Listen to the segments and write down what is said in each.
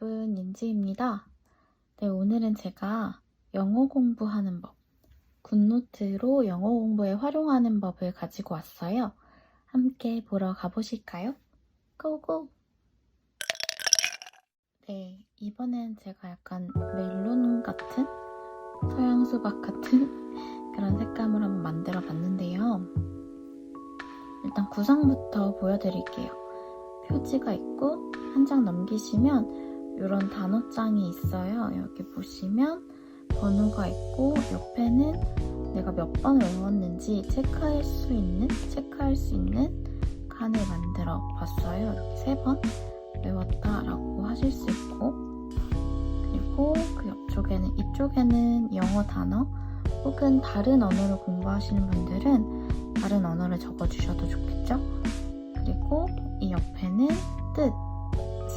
여러분, 인지입니다. 네, 오늘은 제가 영어 공부하는 법, 굿노트로 영어 공부에 활용하는 법을 가지고 왔어요. 함께 보러 가보실까요? 고고! 네, 이번엔 제가 약간 멜론 같은? 서양 수박 같은 그런 색감을 한번 만들어 봤는데요. 일단 구성부터 보여드릴게요. 표지가 있고 한 장 넘기시면 이런 단어장이 있어요. 여기 보시면 번호가 있고 옆에는 내가 몇 번을 외웠는지 체크할 수 있는 체크할 수 있는 칸을 만들어 봤어요. 이렇게 세 번 외웠다라고 하실 수 있고 그리고 그 옆쪽에는 이쪽에는 영어 단어 혹은 다른 언어를 공부하시는 분들은 다른 언어를 적어주셔도 좋겠죠? 그리고 이 옆에는 뜻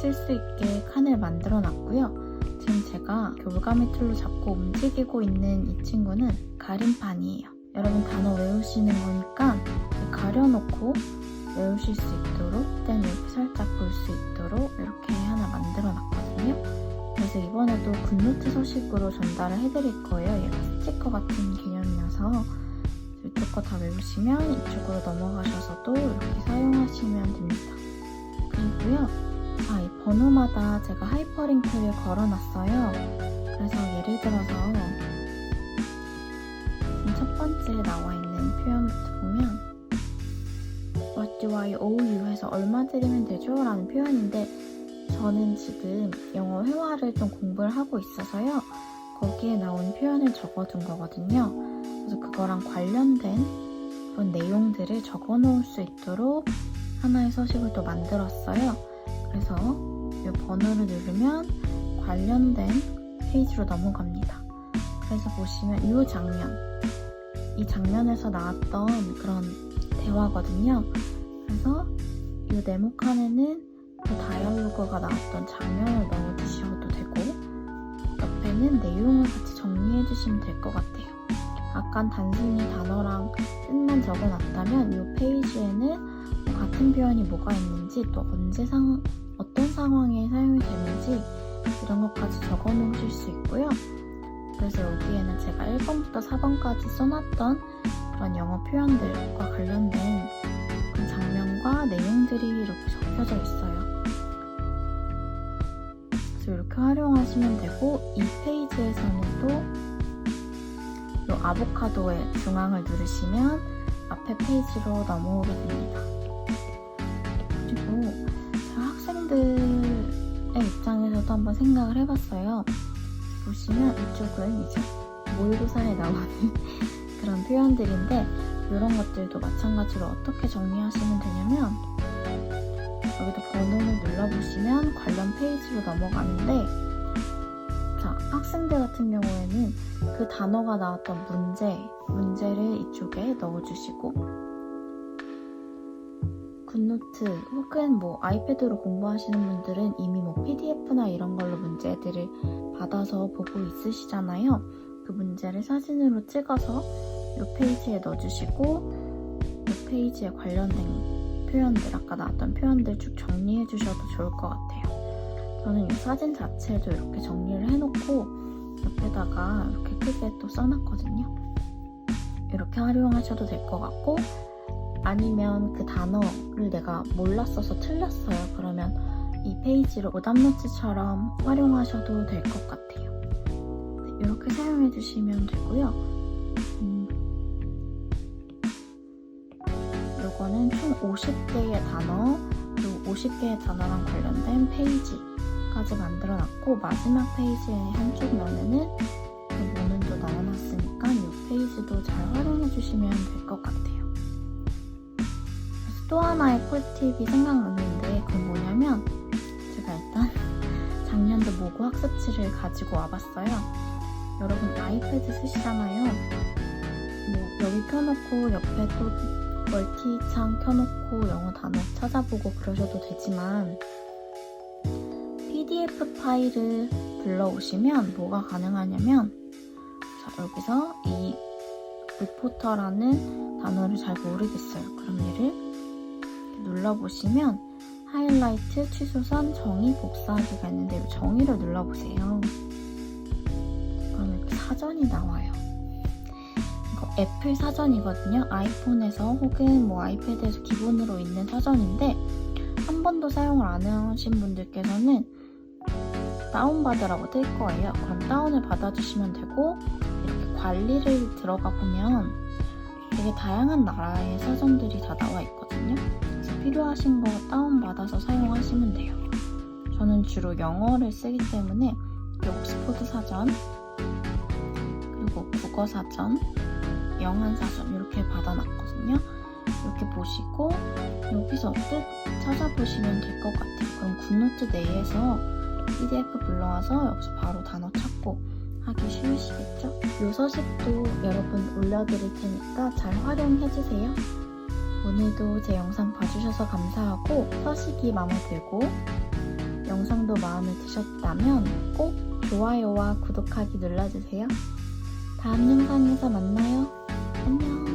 쓸 수 있게 칸을 만들어 놨고요. 지금 제가 교감의 툴로 잡고 움직이고 있는 이 친구는 가림판이에요. 여러분 단어 외우시는 거니까 가려놓고 외우실 수 있도록 땐 이렇게 살짝 볼 수 있도록 이렇게 하나 만들어 놨거든요. 그래서 이번에도 굿노트 서식으로 전달을 해드릴 거예요. 얘가 스티커 같은 개념이어서 이쪽 거 다 외우시면 이쪽으로 넘어가셔서도 이렇게 사용하시면 됩니다. 그리고요. 아, 이 번호마다 제가 하이퍼링크를 걸어놨어요. 그래서 예를 들어서 첫 번째 나와 있는 표현부터 보면 What do I owe you? 해서 얼마 드리면 되죠? 라는 표현인데 저는 지금 영어 회화를 좀 공부를 하고 있어서요. 거기에 나온 표현을 적어둔 거거든요. 그래서 그거랑 관련된 그런 내용들을 적어 놓을 수 있도록 하나의 서식을 또 만들었어요. 그래서 이 번호를 누르면 관련된 페이지로 넘어갑니다. 그래서 보시면 이 장면, 이 장면에서 나왔던 그런 대화거든요. 그래서 이 네모칸에는 그 다이얼로그가 나왔던 장면을 넣어주셔도 되고 옆에는 내용을 같이 정리해 주시면 될 것 같아요. 아까 단순히 단어랑 뜻만 적어놨다면 이 페이지에는 뭐 같은 표현이 뭐가 있는지 또 언제 상 어떤 상황에 사용이 되는지 이런 것까지 적어 놓으실 수 있고요. 그래서 여기에는 제가 1번부터 4번까지 써놨던 그런 영어 표현들과 관련된 그 장면과 내용들이 이렇게 적혀져 있어요. 그래서 이렇게 활용하시면 되고 이 페이지에서는 또 이 아보카도의 중앙을 누르시면 앞에 페이지로 넘어오게 됩니다. 학생들의 입장에서도 한번 생각을 해봤어요. 보시면 이쪽은 이제 모의고사에 나오는 그런 표현들인데 이런 것들도 마찬가지로 어떻게 정리하시면 되냐면 여기도 번호를 눌러보시면 관련 페이지로 넘어가는데 자 학생들 같은 경우에는 그 단어가 나왔던 문제 문제를 이쪽에 넣어주시고 굿노트 혹은 뭐 아이패드로 공부하시는 분들은 이미 뭐 PDF나 이런 걸로 문제들을 받아서 보고 있으시잖아요. 그 문제를 사진으로 찍어서 이 페이지에 넣어주시고 이 페이지에 관련된 표현들, 아까 나왔던 표현들 쭉 정리해 주셔도 좋을 것 같아요. 저는 이 사진 자체도 이렇게 정리를 해놓고 옆에다가 이렇게 크게 또 써놨거든요. 이렇게 활용하셔도 될 것 같고 아니면 그 단어를 내가 몰랐어서 틀렸어요. 그러면 이 페이지를 오답노트처럼 활용하셔도 될 것 같아요. 네, 이렇게 사용해 주시면 되고요. 음, 요거는 총 50개의 단어, 그리고 50개의 단어랑 관련된 페이지까지 만들어 놨고, 마지막 페이지의 한쪽 면에는 그 모는도 넣어놨으니까 이 페이지도 잘 활용해 주시면 될 것 같아요. 또 하나의 꿀팁이 생각났는데, 그건 뭐냐면, 제가 일단 작년도 모고 학습지를 가지고 와봤어요. 여러분 아이패드 쓰시잖아요. 뭐 여기 켜놓고 옆에 또 멀티 창 켜놓고 영어 단어 찾아보고 그러셔도 되지만 PDF 파일을 불러오시면 뭐가 가능하냐면 자 여기서 이 리포터라는 단어를 잘 모르겠어요. 그럼 얘를 눌러보시면 하이라이트, 취소선, 정의, 복사하기가 있는데 이 정의를 눌러보세요. 그럼 이렇게 사전이 나와요. 이거 애플 사전이거든요. 아이폰에서 혹은 뭐 아이패드에서 기본으로 있는 사전인데 한 번도 사용을 안 하신 분들께서는 다운받으라고 뜰 거예요. 그럼 다운을 받아주시면 되고 이렇게 관리를 들어가 보면 되게 다양한 나라의 사전들이 다 나와 있거든요. 필요하신 거 다운받아서 사용하시면 돼요. 저는 주로 영어를 쓰기 때문에 옥스포드 사전, 그리고 국어 사전, 영한 사전 이렇게 받아놨거든요. 이렇게 보시고 여기서 끝 찾아보시면 될 것 같아요. 그럼 굿노트 내에서 PDF 불러와서 여기서 바로 단어 찾고 하기 쉬우시겠죠? 요 서식도 여러분 올려드릴 테니까 잘 활용해주세요. 오늘도 제 영상 봐주셔서 감사하고 서식이 마음에 들고 영상도 마음에 드셨다면 꼭 좋아요와 구독하기 눌러주세요. 다음 영상에서 만나요. 안녕.